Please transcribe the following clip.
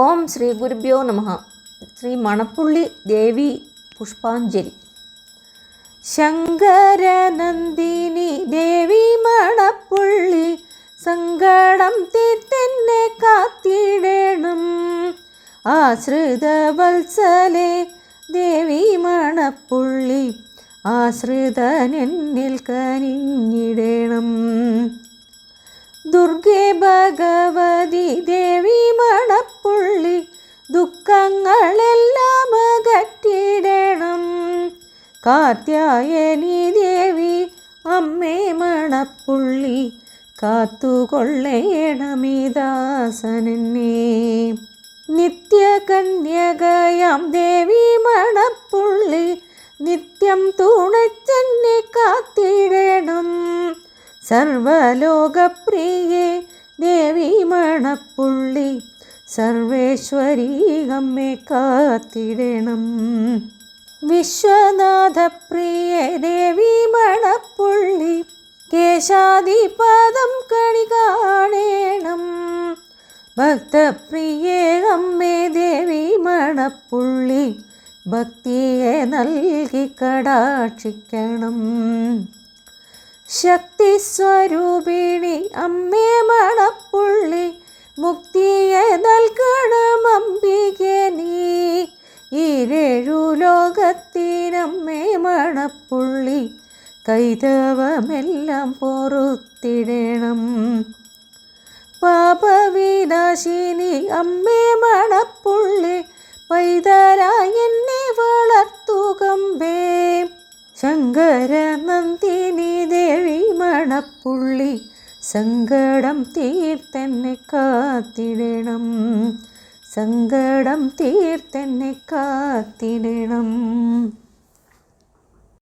ഓം ശ്രീ ഗുരുഭ്യോ നമ ശ്രീ മണപ്പുള്ളി ദേവി പുഷ്പാഞ്ജലി. ശങ്കരനന്ദിനി ദേവി മണപ്പുള്ളി സങ്കടം തീർത്തെന്നെ കാത്തിടണം. ആശ്രിതവത്സലെ ദേവി മണപ്പുള്ളി ആശ്രിതനെന്നിൽ കനിഞ്ഞിടണം ദുർഗേ ഭഗവതി ദുഃഖങ്ങളെല്ലാം അകറ്റിടണം. കാത്യായനി ദേവി അമ്മേ മണപ്പുള്ളി കാത്തുകൊള്ളയണമിദാസനെ നിത്യകന്യകയാം ദേവി മണപ്പുള്ളി നിത്യം തുണച്ചെന്നെ കാത്തിടണം. സർവലോകപ്രിയേ ദേവി മണപ്പുള്ളി സർവേശ്വരി അമ്മെ കാത്തിടണം. വിശ്വനാഥപ്രിയ ദേവി മണപ്പുള്ളി കേശാദിപദം കണി കാണേണം. ഭക്തപ്രിയേ അമ്മേ ദേവി മണപ്പുള്ളി ഭക്തിയെ നൽകി കടാക്ഷിക്കണം. ശക്തി സ്വരൂപിണി അമ്മേ മണപ്പുള്ളി ലോകത്തിനമ്മേ മണപ്പുള്ളി കൈതവമെല്ലാം പൊറുത്തിടണം. പാപവിനാശിനി അമ്മേ മണപ്പുള്ളി പൈതരായി എന്നെ വളർത്തുകമ്പേ ശങ്കര നന്ദിനി ദേവി മണപ്പുള്ളി സങ്കടം തീർത്തെന്നെ കാത്തിടണം. സങ്കടം തീർത്തെന്നെ കാത്തിടണം.